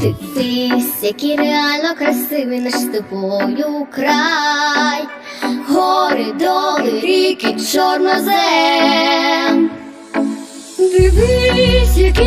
Ти весь, який реально красивий наш з тобою край, гори, доли, ріки, чорнозем. Дивись, як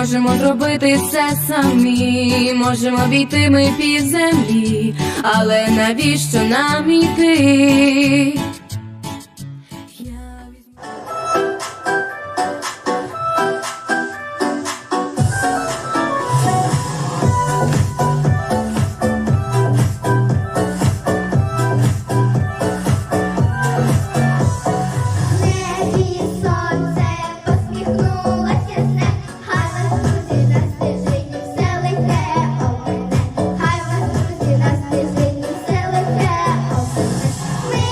можемо зробити все самі, можемо війти ми під землі, але навіщо нам іти?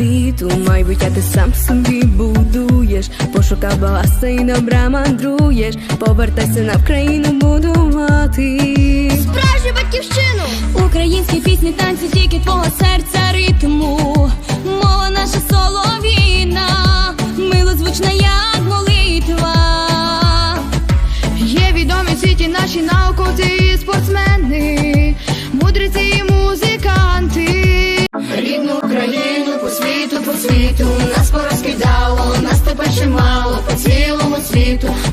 світу, майбуття ти сам собі будуєш, пошукав баласа і добра мандруєш, повертайся на Вкраїну будувати. Справжню батьківщину, українські пісні, танці, тільки твого серця ритму, мова наша солов'їна, милозвучна як молитва. Є відомі світі наші науковці і спортсмени. conflito.